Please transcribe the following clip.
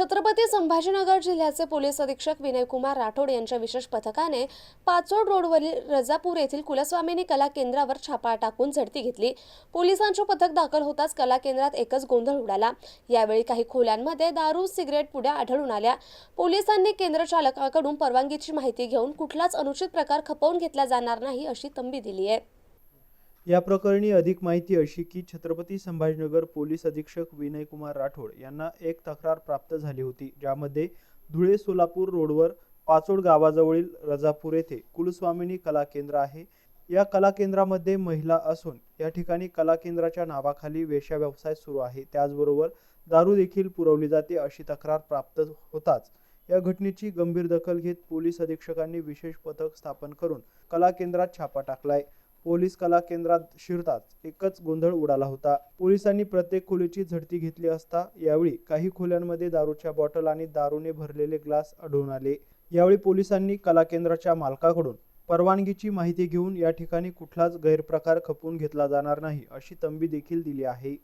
छत्रपती संभाजीनगर जिल्ह्याचे पोलीस अधीक्षक विनयकुमार राठोड यांच्या विशेष पथकाने पाचोड रोडवरील रजापूर येथील कुलस्वामिनी कला केंद्रावर छापा टाकून झडती घेतली. पोलिसांचे पथक दाखल होताच कला केंद्रात एकच गोंधळ उडाला. यावेळी काही खोल्यांमध्ये दारू सिगरेट पुड्या आढळून आल्या. पोलिसांनी केंद्र चालकाकडून परवानगीची माहिती घेऊन कुठलाच अनुचित प्रकार खपवून घेतला जाणार नाही अशी तंबी दिली आहे. या प्रकरणी अधिक माहिती अशी की छत्रपती संभाजीनगर पोलीस अधीक्षक विनयकुमार राठोड यांना एक तक्रार प्राप्त झाली होती ज्यामध्ये धुळे सोलापूर रोडवर पाचोड गावाजवळील रजापूर येथे कुलस्वामिनी कला केंद्र आहे. या कला केंद्रामध्ये महिला असून या ठिकाणी कला केंद्राच्या नावाखाली वेश्या व्यवसाय सुरू आहे. त्याचबरोबर दारू देखील पुरवली जाते अशी तक्रार प्राप्त होताच. या घटनेची गंभीर दखल घेत पोलीस अधीक्षकांनी विशेष पथक स्थापन करून कला केंद्रात छापा टाकलाय. पोलीस कला केंद्रात शिरताच एकच गोंधळ उडाला होता. पोलिसांनी प्रत्येक खोलीची झडती घेतली असता यावेळी काही खोल्यांमध्ये दारूच्या बॉटल आणि दारूने भरलेले ग्लास आढळून आले. यावेळी पोलिसांनी कला केंद्राच्या मालकाकडून परवानगीची माहिती घेऊन या ठिकाणी कुठलाच गैरप्रकार खपवून घेतला जाणार नाही अशी तंबी देखील दिली आहे.